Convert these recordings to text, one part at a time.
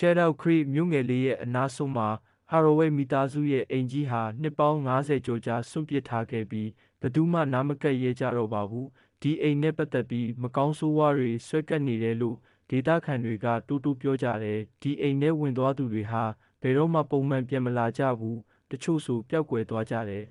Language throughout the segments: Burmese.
Shadow Creek မြို့ငယ်လေးရဲ့အနားဆုံးမှာ Haraway မိသားစုရဲ့အိမ်ကြီးဟာနှစ်ပေါင်း90ကျော်ကြာစွန့်ပစ်ထားခဲ့ပြီးဘယ်သူမှနားမကပ်ရဲကြတော့ပါဘူးဒီအိမ်နဲ့ပတ်သက်ပြီးမကောင်းဆိုးဝါးတွေဆွဲကပ်နေတယ်လို့ဒေတာခန်တွေကတူတူပြောကြတယ်ဒီအိမ်ထဲဝင်သွားသူတွေဟာဘယ်တော့မှပုံမှန်ပြန်မလာကြဘူးတချို့ဆိုပျောက်ကွယ်သွားကြတယ်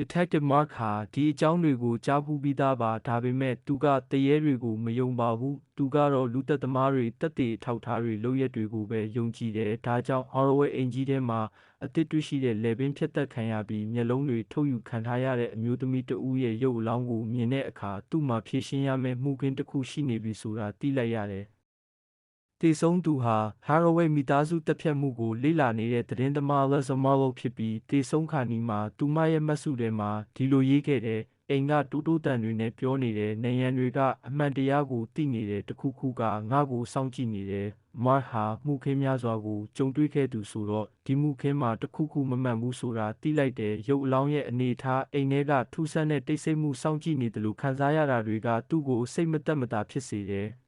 Detective Mark ဟာဒီအကြောင်းတွေကိုကြားဖူးပြီးသားပါဒါပေမဲ့သူကတရေတွေကိုမယုံပါဘူးသူကတော့လူသက်သမားတွေတက်တေထောက်ထားတွေလုပ်ရက်တွေကိုပဲယုံကြည်တယ်ဒါကြောင့် Holloway အင်ကြီးထဲမှာအသစ်တွေ့ရှိတဲ့လေပင်ဖြတ်သက်ခံရပြီးမျက်လုံးတွေထုတ်ယူခံထားရတဲ့အမျိုးသမီးတဦးရဲ့ရုပ်အလောင်းကိုမြင်တဲ့အခါသူ့မှာဖြည့်ရှင်းရမယ့်မှုခင်းတစ်ခုရှိနေပြီဆိုတာသိလိုက်ရတယ် တည်ဆုံးသူဟာ Haraway မိသားစုတပ်ဖြတ်မှုကိုလေ့လာနေတဲ့သတင်းသမား Les Marlowe ဖြစ်ပြီးတည်ဆုံးခါနီးမှာ သူမရဲ့မှတ်စုထဲမှာဒီလိုရေးခဲ့တဲ့အိမ်ကတူတူတန်တွေနဲ့ပြောနေတဲ့နေရန်တွေကအမှန်တရားကိုသိနေတဲ့တခုခုကငါ့ကိုစောင့်ကြည့်နေတယ်။မာဟာမှုခင်းများစွာကိုကြုံတွေ့ခဲ့သူဆိုတော့ဒီမှုခင်းမှာတခုခုမမှန်ဘူးဆိုတာသိလိုက်တဲ့ရုပ်အလောင်းရဲ့အနေထားအိမ်ထဲကထူးဆန်းတဲ့တိတ်ဆိတ်မှုစောင့်ကြည့်နေတယ်လို့ခံစားရတာတွေကသူ့ကိုစိတ်မသက်မသာဖြစ်စေတယ်။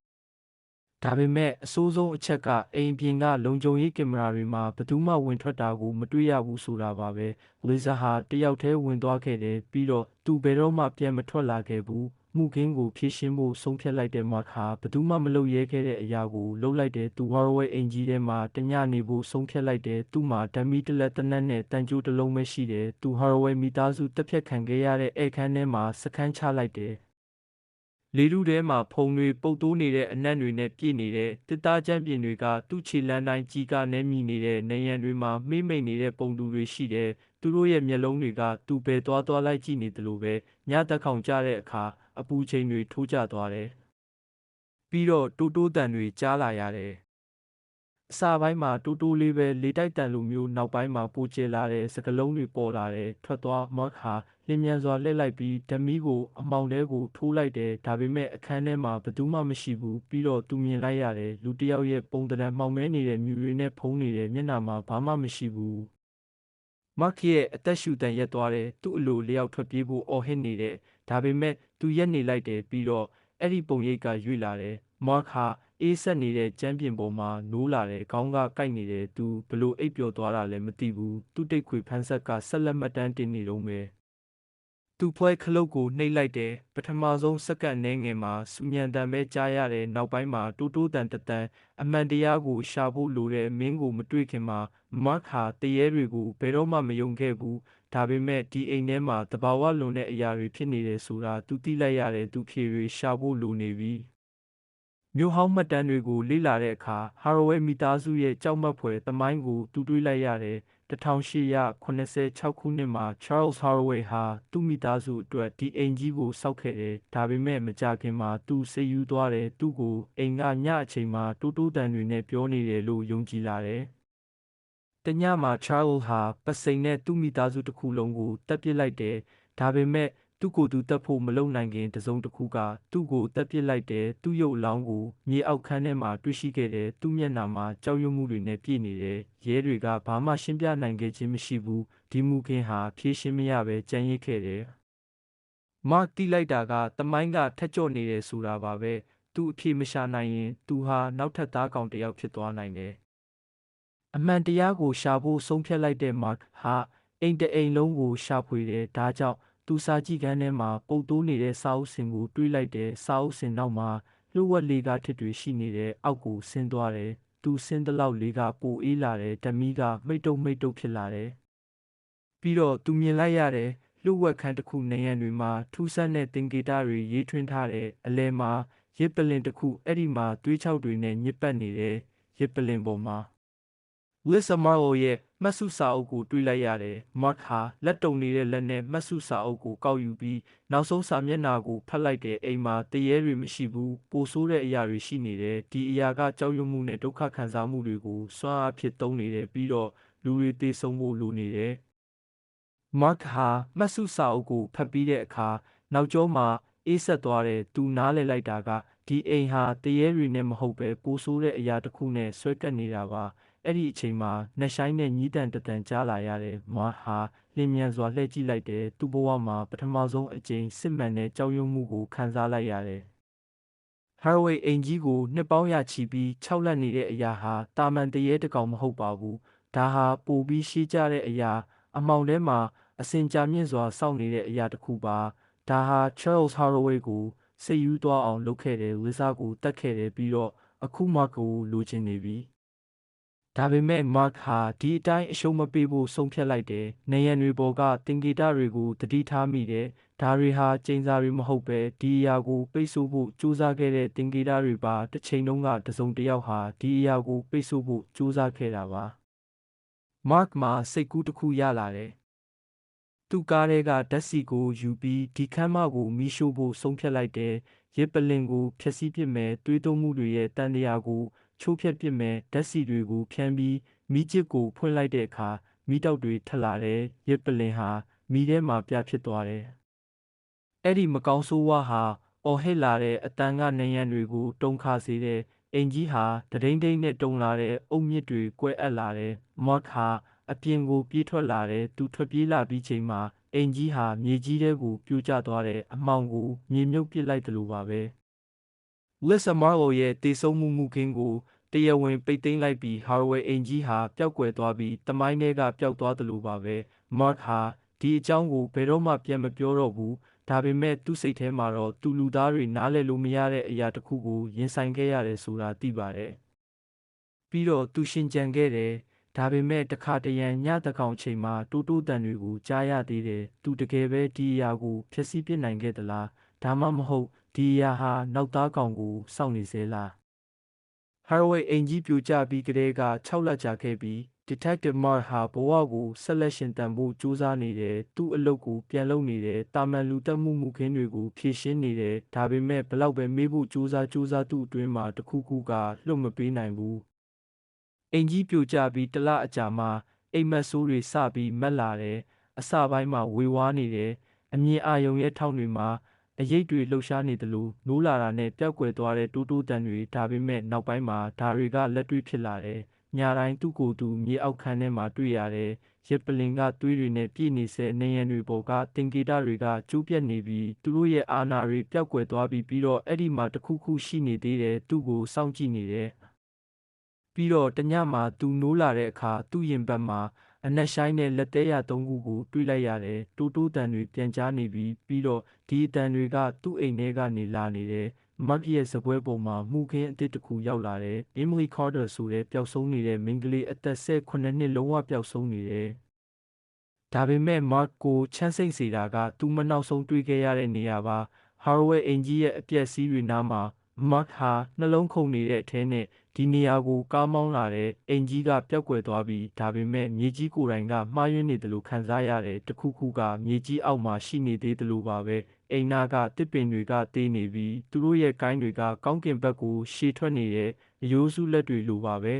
ဒါပေမဲ့အဆိုးဆုံးအချက်ကအိမ်ပြင်ကလုံခြုံရေးကင်မရာတွေမှာဘယ်သူမှဝင်ထွက်တာကိုမတွေ့ရဘူးဆိုတာပါပဲလီဇာဟာတယောက်တည်းဝင်သွားခဲ့တယ်ပြီးတော့သူဘယ်တော့မှပြန်မထွက်လာခဲ့ဘူးမှုခင်းကိုဖြည့်ရှင်းဖို့ဆုံးဖြတ်လိုက်တဲ့မတ်ဟာဘယ်သူမှမလုပ်ရဲခဲ့တဲ့အရာကိုလုပ်လိုက်တဲ့သူဝါရဝဲအင်ကြီးထဲမှာတညနေဖို့ဆုံးဖြတ်လိုက်တဲ့သူ့မှာဓမီတလက်တနက်နဲ့တန်ကြိုးတစ်လုံးပဲရှိတယ်သူဟာရဝဲမိသားစုတက်ဖြတ်ခံခဲ့ရတဲ့ဧခန်းထဲမှာစခန်းချလိုက်တယ် လေထုထဲမှာဖုံတွေပုတ်တိုးနေတဲ့အနံ့တွေနဲ့ပြည့်နေတဲ့တစ်သားချမ်းပြင်တွေကသူ့ခြေလမ်းတိုင်းကြီးကနေမြည်နေတဲ့နေရန်တွေမှာမေ့မိတ်နေတဲ့ပုံတူတွေရှိတယ်။သူတို့ရဲ့မျက်လုံးတွေကသူ့ပဲသွားသွားလိုက်ကြည့်နေတယ်လို့ပဲညတက်ခေါင်ကြတဲ့အခါအပူချိန်တွေထိုးကျသွားတယ်။ပြီးတော့တိုးတိုးတန်တွေကြားလာရတယ်။အစာပိုင်းမှာတူတူလေးပဲလေတိုက်တန်လိုမျိုးနောက်ပိုင်းမှာပိုကျလာတဲ့စကလုံးတွေပေါ်လာတယ်ထွက်သွားမတ်ဟာ လင်းမြန်စွာလှည့်လိုက်ပြီးဓမီကိုအမောင်တဲကိုထိုးလိုက်တယ်ဒါပေမဲ့အခန်းထဲမှာဘယ်သူမှမရှိဘူးပြီးတော့သူမြင်လိုက်ရတယ်လူတစ်ယောက်ရဲ့ပုံတံမှောင်မဲနေတဲ့မြူတွေနဲ့ဖုံးနေတဲ့မျက်နှာမှာဘာမှမရှိဘူးမတ်ရဲ့အသက်ရှူတန်ရက်သွားတယ်သူ့အလိုလျောက်ထွက်ပြေးဖို့အော်ဟစ်နေတယ်ဒါပေမဲ့သူရက်နေလိုက်တယ်ပြီးတော့အဲ့ဒီပုံရိပ်ကရွေ့လာတယ်မတ်ဟာအေးဆက်နေတဲ့ကျမ်းပြင်ပေါ်မှာနိုးလာတဲ့ခေါင်းကကိုက်နေတဲ့သူဘလို့အိပ်ပျော်သွားတာလည်းမသိဘူးသူ့တိတ်ခွေဖန်းဆက်ကဆက်လက်မှတ်တမ်းတင်နေတော့မယ် သူဖွဲခလုတ်ကိုနှိပ်လိုက်တယ်ပထမဆုံးစက္ကန့်နှဲငယ်မှာစူမြန်တန်ပဲကြားရတဲ့နောက်ပိုင်းမှာတိုးတိုးတန်တန်အမှန်တရားကိုရှာဖို့လိုတဲ့မင်းကိုမတွေ့ခင်မှာမတ်ဟာတရေတွေကိုဘယ်တော့မှမယုံခဲ့ဘူးဒါပေမဲ့ဒီအိမ်ထဲမှာတဘာဝလွန်တဲ့အရာတွေဖြစ်နေတယ်ဆိုတာသူသိလိုက်ရတဲ့သူဖြေတွေရှာဖို့လိုနေပြီမြို့ဟောင်းမှတ်တမ်းတွေကိုလေ့လာတဲ့အခါဟာရိုဝဲမိသားစုရဲ့ကြောက်မက်ဖွယ်သမိုင်းကိုတူတွေးလိုက်ရတယ် 1886ခုနှစ်မှာ Charles Haraway ဟာ သူ့မိသားစုအတွက် ဒီအိမ်ကြီးကိုစောက်ခဲ့တယ်။ဒါပေမဲ့ မကြခင်မှာ သူ စိတ်ယူသွားတယ်။သူ့ကို အိမ်က ညအချိန်မှာ တိုးတိုးတန်တွေနဲ့ ပြောနေတယ်လို့ ယုံကြည်လာတယ်။တညမှာ Charles ဟာပစိန်နဲ့ သူ့မိသားစုတစ်ခုလုံးကိုတပ်ပစ်လိုက်တယ်။ဒါပေမဲ့ သူ့ကိုယ်သူတက်ဖို့မလုံနိုင်ခင်တစုံတစ်ခုကသူ့ကိုတက်ပစ်လိုက်တဲ့သူ့ရုပ်အလောင်းကိုမြေအောက်ခန်းထဲမှာတွေ့ရှိခဲ့တဲ့သူ့မျက်နှာမှာကြောက်ရွံ့မှုတွေနဲ့ပြည့်နေတယ်ရဲတွေကဘာမှရှင်းပြနိုင်ခဲ့ခြင်းမရှိဘူးဒီမူခင်းဟာဖြည့်ရှင်းမရပဲကြံ့ရစ်ခဲ့တယ်မတ်တိလိုက်တာကတမိုင်းကထက်ကြော့နေတယ်ဆိုတာပါပဲသူအဖြေမရှာနိုင်ရင်သူဟာနောက်ထပ်သားကောင်တစ်ယောက်ဖြစ်သွားနိုင်တယ်အမှန်တရားကိုရှာဖို့ဆုံးဖြတ်လိုက်တဲ့မတ်ဟာအိမ်တအိမ်လုံးကိုရှာဖွေတယ်ဒါကြောင့် သူစာကြည့်ခန်းထဲမှာပုတ်တိုးနေတဲ့စာအုပ်စင်ကိုတွေးလိုက်တဲ့စာအုပ်စင်နောက်မှာလှုပ်ဝက်လေးကားထစ်တွေရှိနေတဲ့အောက်ကိုဆင်းသွားတယ်။သူဆင်းတလောက်လေးကပိုအေးလာတယ်ဓမီကမိတ်တုံမိတ်တုံဖြစ်လာတယ်။ပြီးတော့သူမြင်လိုက်ရတယ်လှုပ်ဝက်ခန်းတစ်ခုနေရန်တွေမှာထူးဆန်းတဲ့သင်္ကေတတွေရေးထွင်းထားတဲ့အလဲမှာရစ်ပလင်တစ်ခုအဲ့ဒီမှာသွေးချောက်တွေနဲ့ညစ်ပတ်နေတဲ့ရစ်ပလင်ပေါ်မှာ ဝစ်ဆမာအိုရဲ့မှတ်စုစာအုပ်ကိုတွေ့လိုက်ရတယ်။မတ်ဟာလက်တုံနေတဲ့လက်နဲ့မှတ်စုစာအုပ်ကိုကောက်ယူပြီးနောက်ဆုံးစာမျက်နှာကိုဖတ်လိုက်တဲ့အိမ်မှာတရေတွေမရှိဘူး။ပိုဆိုးတဲ့အရာတွေရှိနေတယ်။ဒီအရာကကြောက်ရွံ့မှုနဲ့ဒုက္ခခံစားမှုတွေကိုစွမ်းအားဖြစ်သုံးနေတယ်ပြီးတော့လူတွေတေဆုံးဖို့လိုနေတယ်။မတ်ဟာမှတ်စုစာအုပ်ကိုဖတ်ပြီးတဲ့အခါနောက်ကျောမှာအေးဆက်သွားတဲ့သူနားလည်လိုက်တာကဒီအိမ်ဟာတရေတွေနဲ့မဟုတ်ပဲပိုဆိုးတဲ့အရာတစ်ခုနဲ့ဆွဲကပ်နေတာပါ။ အဲ့ဒီအချိန်မှာနှဆိုင်နဲ့ညီးတန်တတန်ကြားလာရတဲ့မွားဟာလင်းမြန်စွာလှည့်ကြည့်လိုက်တဲ့သူ့ဘဝမှာပထမဆုံးအကြိမ်စစ်မှန်တဲ့ကြောက်ရွံ့မှုကိုခံစားလိုက်ရတယ် Haraway အိမ်ကြီးကိုနှစ်ပေါင်းရချီပြီးခြောက်လန့်နေတဲ့အရာဟာတာမန်တရေတကောင်မဟုတ်ပါဘူး။ဒါဟာပိုပြီးရှေးကြတဲ့အရာ အမှောင်ထဲမှာအစင်ကြာမြင့်စွာစောင့်နေတဲ့အရာတစ်ခုပါ။ဒါဟာ Charles Haraway ကိုစိတ်ယူသွားအောင်လုပ်ခဲ့တယ်ဝိစားကိုတတ်ခဲ့တယ်ပြီးတော့အခု Mark ကိုလိုချင်နေပြီ။ ဒါပေမဲ့ Mark ဟာဒီအတိုင်းအရှုံးမပေးဖို့ဆုံးဖြတ်လိုက်တယ်။နေရန်တွေပေါ်ကတင်ဂီတာတွေကိုတတိထားမိတယ်။ဒါတွေဟာကျင်းစာတွေမဟုတ်ပဲဒီအရာကိုပိတ်ဆို့ဖို့ကြိုးစားခဲ့တဲ့တင်ဂီတာတွေပါတစ်ချိန်လုံးကတစုံတစ်ယောက်ဟာဒီအရာကိုပိတ်ဆို့ဖို့ကြိုးစားခဲ့တာပါ။ Mark မှာစိတ်ကူးတစ်ခုရလာတယ်။သူ့ကားထဲကဓာတ်စီကိုယူပြီးဒီခမ်းမကိုမီးရှို့ဖို့ဆုံးဖြတ်လိုက်တယ်။ရစ်ပလင်ကိုဖျက်ဆီးပစ်မယ်တွေးတောမှုတွေရဲ့တန်တရားကို ချိုးဖျက်ပစ်မယ်ဓာတ်စီတွေကိုဖျန်းပြီးမီးချစ်ကိုဖွင့်လိုက်တဲ့အခါမီးတောက်တွေထလာတယ်ရစ်ပလင်ဟာမီးထဲမှာပြဖြစ်သွားတယ်။အဲ့ဒီမကောင်းဆိုးဝါးဟာအော်ဟစ်လာတဲ့အတန်ကနေရန်တွေကိုတုံခါစေတဲ့အင်ကြီးဟာတဒိမ့်ဒိမ့်နဲ့တုံလာတဲ့အုတ်မြစ်တွေကွဲအပ်လာတယ်။မော့ဟာအပြင်ကိုပြေးထွက်လာတယ်သူထွက်ပြေးလာပြီးချိန်မှာအင်ကြီးဟာမြေကြီးထဲကိုပြိုကျသွားတဲ့အမောင်ကိုမြေမြုပ်ပစ်လိုက်တယ်လို့ပါပဲ။ Lisa Marlowe ရဲ့တေဆုံးမှုမှုခင်းကို တရားဝင်ပိတ်သိမ်းလိုက်ပြီး Haraway အင်ကြီးဟာပျောက်ကွယ်သွားပြီးတမိုင်းထဲကပျောက်သွားတယ်လို့ပါပဲ။ Mark ဟာဒီအကြောင်းကိုဘယ်တော့မှပြန်မပြောတော့ဘူး။ဒါပေမဲ့သူ့စိတ်ထဲမှာတော့သူလူသားတွေနားလည်လို့မရတဲ့အရာတစ်ခုကိုရင်ဆိုင်ခဲ့ရတယ်ဆိုတာသိပါတယ်။ပြီးတော့သူရှင်ကြံခဲ့တယ်။ဒါပေမဲ့တခါတရံညတကောင်ချိန်မှာတိုးတိုးတန်တွေကိုကြားရသေးတယ်။သူတကယ်ပဲဒီအရာကိုဖျက်ဆီးပစ်နိုင်ခဲ့သလား။ဒါမှမဟုတ်ဒီအရာဟာနောက်သားကောင်ကိုစောင့်နေစေလား။ Haraway အင်ကြီးပြိုကျပြီးကလေးက6လကြာခဲ့ပြီး Detective Mark ဟာဘဝကိုဆက်လက်ရှင်တန်ဖို့ကြိုးစားနေတယ်။သူ့အလုပ်ကိုပြန်လုပ်နေတယ်။တာမန်လူတက်မှုမှုခင်းတွေကိုဖြေရှင်းနေတယ်။ဒါပေမဲ့ဘလောက်ပဲမေးဖို့ကြိုးစားကြိုးစားသူ့အတွင်းမှာတခုခုကလွတ်မပေးနိုင်ဘူး။အင်ကြီးပြိုကျပြီးတလအကြာမှာအိမ်မက်ဆိုးတွေစပြီးမက်လာတယ်။အစပိုင်းမှာဝေဝါးနေတယ်။အမြင်အာရုံရဲ့ထောက်တွေမှာ အရိပ်တွေလှုပ်ရှားနေသလိုနိုးလာတာနဲ့ပျောက်ကွယ်သွားတဲ့တိုးတိုးတန်တွေဒါပေမဲ့နောက်ပိုင်းမှာဒါတွေကလက်တွေ့ဖြစ်လာတယ်။ညာတိုင်းသူ့ကိုယ်သူမြေအောက်ခန်းထဲမှာတွေ့ရတယ်။ရစ်ပလင်ကသွေးတွေနဲ့ပြည့်နေစေနေရန်တွေပေါ်ကတင်ဂီတာတွေကကျိုးပြက်နေပြီးသူတို့ရဲ့အာနာတွေပျောက်ကွယ်သွားပြီးပြီးတော့အဲ့ဒီမှာတခုခုရှိနေသေးတယ်သူ့ကိုစောင့်ကြည့်နေတယ်။ပြီးတော့တညမှာသူနိုးလာတဲ့အခါသူ့ရင်ဘတ်မှာ အနက်ဆိုင်နဲ့လက်သေးရသုံးခုကိုတွေးလိုက်ရတယ်တိုးတိုးတန်တွေပြန်ကြားနေပြီးပြီးတော့ဒီအတန်တွေကသူ့အိမ်ထဲကနေလာနေတယ်မတ်ရဲ့စပွဲပေါ်မှာမှုခင်းအစ်တစ်ခုရောက်လာတယ်။ Emily Carter ဆိုတဲ့ပျောက်ဆုံးနေတဲ့မိန်းကလေးအသက်18နှစ်လုံးဝပျောက်ဆုံးနေတယ်။ဒါပေမဲ့ Mark ကိုချမ်းစိတ်စေတာကသူမနောက်ဆုံးတွေ့ခဲ့ရတဲ့နေရာပါ။ Haraway အင်ကြီးရဲ့အပျက်စီးတွေနားမှာ Mark ဟာနှလုံးခုန်နေတဲ့အထဲနဲ့ ဒီနေရာကိုကားမောင်းလာတဲ့အင်ကြီးကပျောက်ကွယ်သွားပြီးဒါပေမဲ့မြေကြီးကိုယ်တိုင်ကမှားယွင်းနေတယ်လို့ခံစားရတယ်တခုခုကမြေကြီးအောက်မှာရှိနေသေးတယ်လို့ပါပဲအိမ်နာကတစ်ပင်တွေကတေးနေပြီးသူတို့ရဲ့ကိုင်းတွေကကောင်းကင်ဘက်ကိုရှေ့ထွက်နေတဲ့အယိုးစုလက်တွေလိုပါပဲ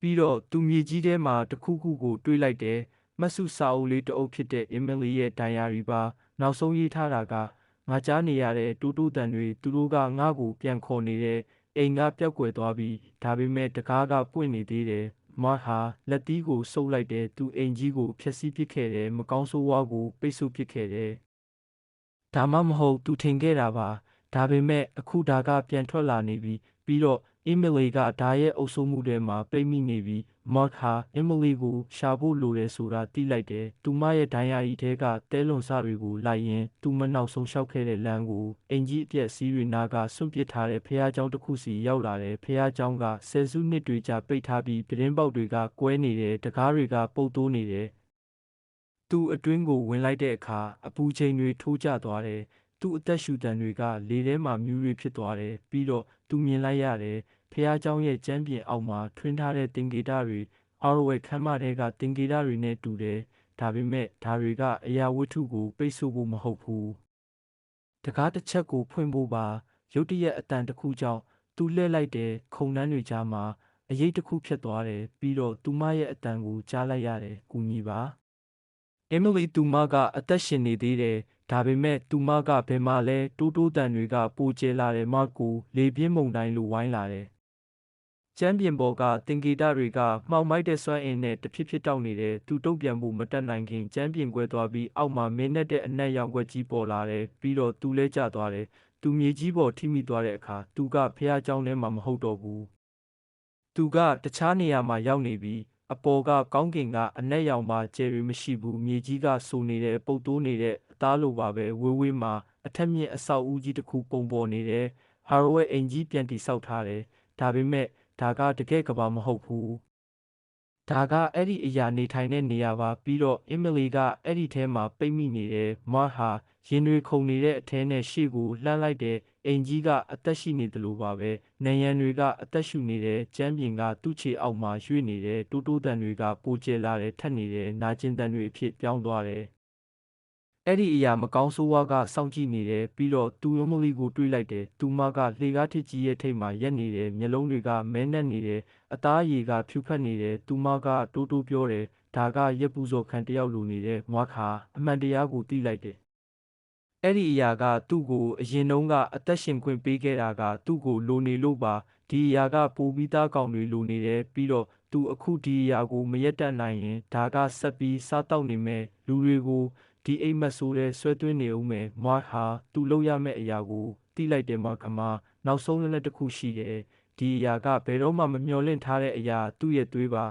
ပြီးတော့သူမြေကြီးထဲမှာတခုခုကိုတွေးလိုက်တယ်မဆုစာအုပ်လေးတအုပ်ဖြစ်တဲ့ Emily ရဲ့ဒိုင်ယာရီပါနောက်ဆုံးရေးထားတာကငါကြားနေရတဲ့တူတူတန်တွေသူတို့ကငါ့ကိုပြန်ခေါ်နေတဲ့ အိမ်ကပျောက်ကွယ်သွားပြီးဒါပေမဲ့တကားကပွင့်နေသေးတယ်မတ်ဟာလက်သီးကိုဆုပ်လိုက်တယ်သူအိမ်ကြီးကိုဖျက်ဆီးပစ်ခဲ့တယ်မကောင်းဆိုးဝါးကိုပိတ်ဆို့ပစ်ခဲ့တယ်ဒါမှမဟုတ်သူထင်ခဲ့တာပါဒါပေမဲ့အခုဒါကပြန်ထွက်လာနေပြီပြီးတော့ အီမီလီကဒါရဲ့အုပ်စိုးမှုထဲမှာပိတ်မိနေပြီးမော့ဟာအီမီလီကိုရှာဖို့လိုတယ်ဆိုတာသိလိုက်တယ်။သူမရဲ့ဒိုင်ယာရီထဲကတဲလွန်စတွေကိုလိုက်ရင်သူမနောက်ဆုံးလျှောက်ခဲ့တဲ့လမ်းကိုအင်ကြီးအပြက်စီးတွေနာကစွန့်ပစ်ထားတဲ့ဖះเจ้าတစ်ခုစီရောက်လာတယ်။ဖះเจ้าကဆယ်စုနှစ်တွေကြာပိတ်ထားပြီးပြတင်းပေါက်တွေကကွဲနေတယ်။တကားတွေကပုတ်တိုးနေတယ်။သူအတွင်းကိုဝင်လိုက်တဲ့အခါအပူချိန်တွေထိုးကျသွားတယ်။သူ့အသက်ရှူတံတွေကလေထဲမှာမြူးတွေဖြစ်သွားတယ်ပြီးတော့ သူမြင်လိုက်ရတယ်ဖះเจ้าရဲ့ကျမ်းပြင်အောက်မှာထွင်းထားတဲ့တင်ကေတတွေအော်ရဝဲခမ်းမထဲကတင်ကေတတွေနဲ့တူတယ်ဒါပေမဲ့ဒါတွေကအရာဝတ္ထုကိုပိတ်ဆို့ဖို့မဟုတ်ဘူးတကားတစ်ချက်ကိုဖွင့်ဖို့ပါရုတ်တရက်အတန်တစ်ခုကြောင့်သူလှည့်လိုက်တဲ့ခုံနှန်းတွေကြားမှာအရေးတစ်ခုဖြစ်သွားတယ်ပြီးတော့သူမရဲ့အတန်ကိုကြားလိုက်ရတယ်ကူညီပါအမီလီသူမကအသက်ရှင်နေသေးတယ် ဒါပေမဲ့သူမကဘယ်မှလဲတိုးတိုးတန်တွေကပိုကျဲလာတယ်မကိုလေပြင်းမုန်တိုင်းလိုဝိုင်းလာတယ်ကျမ်းပြင်ပေါ်ကတင်ဂီတတွေကမှောင်မိုက်တဲ့စွမ်းအင်နဲ့တဖြစ်ဖြစ်တောက်နေတဲ့သူတုံ့ပြန်မှုမတက်နိုင်ခင်ကျမ်းပြင်ကွဲသွားပြီးအောက်မှာမင်းနဲ့တဲ့အနက်ရောင်ကွက်ကြီးပေါ်လာတယ်ပြီးတော့သူလဲကျသွားတယ် သူမြေကြီးပေါ်ထိမိသွားတဲ့အခါသူကဖះเจ้าထဲမှာမဟုတ်တော့ဘူးသူကတခြားနေရာမှာရောက်နေပြီး အပေါ်ကကောင်းကင်ကအနက်ရောင်မှာကျယ်ရီမရှိဘူးမြေကြီးကဆိုနေတဲ့ပုတ်တိုးနေတဲ့အသားလိုပါပဲဝေးဝေးမှာအထက်မြင့်အဆောက်အဦကြီးတစ်ခုပုံပေါ်နေတယ်ဟာရိုဝဲအိမ်ကြီးပြန်တိဆောက်ထားတယ်ဒါပေမဲ့ဒါကတကယ်ကဘာမဟုတ်ဘူးဒါကအဲ့ဒီအရာနေထိုင်တဲ့နေရာပါပြီးတော့အင်မလီကအဲ့ဒီထဲမှာပိတ်မိနေတယ်မတ်ဟာရင်တွေခုန်နေတဲ့အထဲနဲ့ရှေ့ကိုလှမ်းလိုက်တယ် အိမ်ကြီးကအသက်ရှိနေတယ်လို့ပါပဲနယံတွေကအသက်ရှူနေတဲ့ကျမ်းပြင်ကသူ့ခြေအောက်မှာရွှေ့နေတဲ့တိုးတိုးတန်တွေကပိုကျလာတယ်ထက်နေတဲ့နာကျင်တန်တွေအဖြစ်ပြောင်းသွားတယ်အဲ့ဒီအရာမကောင်းဆိုးဝါးကစောင့်ကြည့်နေတယ်ပြီးတော့သူယမလီကိုတွေးလိုက်တယ်သူမကလှေကားထစ်ကြီးရဲ့ထိပ်မှာရက်နေတယ်မျက်လုံးတွေကမဲနှက်နေတယ်အသားရည်ကဖြူဖက်နေတယ်သူမကတိုးတိုးပြောတယ်ဒါကရက်ပူဇော်ခံတယောက်လိုနေတဲ့မွားခါအမှန်တရားကိုသိလိုက်တယ် အဲ့ဒီအရာကသူ့ကိုအရင်တုန်းကအသက်ရှင်ခွင့်ပေးခဲ့တာကသူ့ကိုလိုနေလို့ပါဒီအရာကပိုပြီးသားကောင်တွေလိုနေတယ်ပြီးတော့သူအခုဒီအရာကိုမရက်တတ်နိုင်ရင်ဒါကဆက်ပြီးစားတောက်နေမယ်လူတွေကိုဒီအိမ်မက်ဆိုးတဲ့ဆွဲသွင်းနေဦးမယ်မွားဟာသူလုပ်ရမယ့်အရာကိုတိလိုက်တယ်မကမနောက်ဆုံးလက်တစ်ခုရှိတယ်ဒီအရာကဘယ်တော့မှမမျှော်လင့်ထားတဲ့အရာသူ့ရဲ့သွေးပါ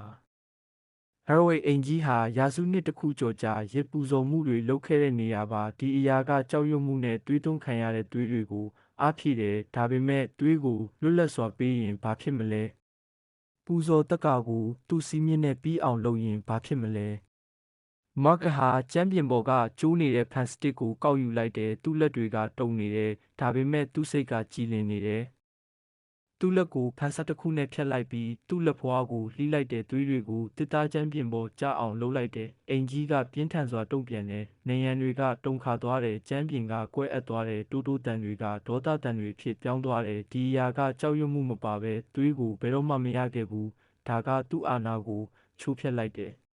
ဟရိုဝေးအင်ကြီးဟာရာစုနှစ်တစ်ခုကျော်ကြာရစ်ပူဇော်မှုတွေလုပ်ခဲ့တဲ့နေရာပါဒီအရာကကြောက်ရွံ့မှုနဲ့တွေးသွင်းခံရတဲ့တွေးတွေကိုအားဖြည့်တယ်ဒါပေမဲ့တွေးကိုလွတ်လပ်စွာပေးရင်ဘာဖြစ်မလဲပူဇော်တက္ကာကိုသူ့စီးမြင့်နဲ့ပြီးအောင်လုပ်ရင်ဘာဖြစ်မလဲမတ်ကဟာချမ်းပြင်ပေါ်ကကျိုးနေတဲ့ဖန်စတစ်ကိုကောက်ယူလိုက်တယ်သူ့လက်တွေကတုံနေတယ်ဒါပေမဲ့သူ့စိတ်ကကြည်လင်နေတယ် သူ့လက်ကိုဖန်ဆက်တစ်ခုနဲ့ဖြတ်လိုက်ပြီးသူ့လက်ဖွားကိုလှီးလိုက်တဲ့သွေးတွေကိုတစ်သားချမ်းပြင်ပေါ်ကျအောင်လှုပ်လိုက်တယ်။အိမ်ကြီးကပြင်းထန်စွာတုံ့ပြန်တယ်။နေရန်တွေကတုန်ခါသွားတယ်။ချမ်းပြင်ကကွဲအပ်သွားတယ်။တိုးတိုးတန်တွေကဒေါသတန်တွေဖြစ်ပြောင်းသွားတယ်။ဒီအရာကကြောက်ရွံ့မှုမပါဘဲသွေးကိုဘယ်တော့မှမရခဲ့ဘူး။ဒါကသူ့အာဏာကိုချိုးဖျက်လိုက်တယ်။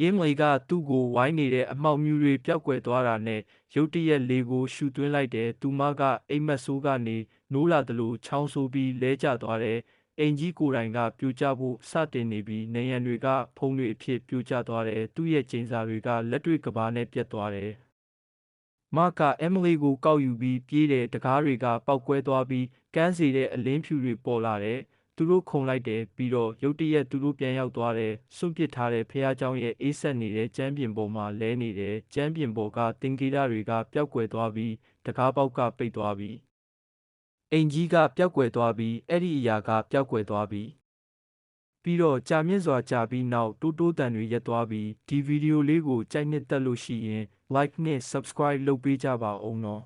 ရင်းမွေကသူ့ကိုဝိုင်းနေတဲ့အမှောက်မြူတွေပျောက်ကွယ်သွားတာနဲ့ရုတ်တရက်လေကိုရှူသွင်းလိုက်တယ်။သူမကအိမ်မက်ဆိုးကနေနိုးလာသလိုချောင်းဆိုးပြီးလဲကျသွားတယ်။အင်ကြီးကိုယ်တိုင်ကပြိုကျဖို့စတင်နေပြီးနေရန်တွေကဖုံးတွေအဖြစ်ပြိုကျသွားတယ်။သူ့ရဲ့ကျင်းစာတွေကလက်တွေကဘာနဲ့ပြတ်သွားတယ်။မကအမီလီကိုကောက်ယူပြီးပြေးတဲ့တကားတွေကပောက်ကွဲသွားပြီးကန်းစီတဲ့အလင်းဖြူတွေပေါ်လာတယ်။ သူတို့ခုံလိုက်တယ်ပြီးတော့ရုတ်တရက်သူတို့ပြန်ရောက်သွားတယ်စွန့်ပစ်ထားတဲ့ဖះเจ้าရဲ့အေးဆက်နေတဲ့ကျမ်းပြင်ပေါ်မှာလဲနေတယ်ကျမ်းပြင်ပေါ်ကတင်ကေရတွေကပျောက်ကွယ်သွားပြီးတကားပေါက်ကပိတ်သွားပြီးအိမ်ကြီးကပျောက်ကွယ်သွားပြီးအဲ့ဒီအရာကပျောက်ကွယ်သွားပြီးပြီးတော့ကြာမြင့်စွာကြာပြီးနောက်တိုးတိုးတန်တွေရက်သွားပြီးဒီဗီဒီယိုလေးကိုကြိုက်နှစ်သက်လို့ရှိရင် like နဲ့ subscribe လုပ်ပေးကြပါဦးနော်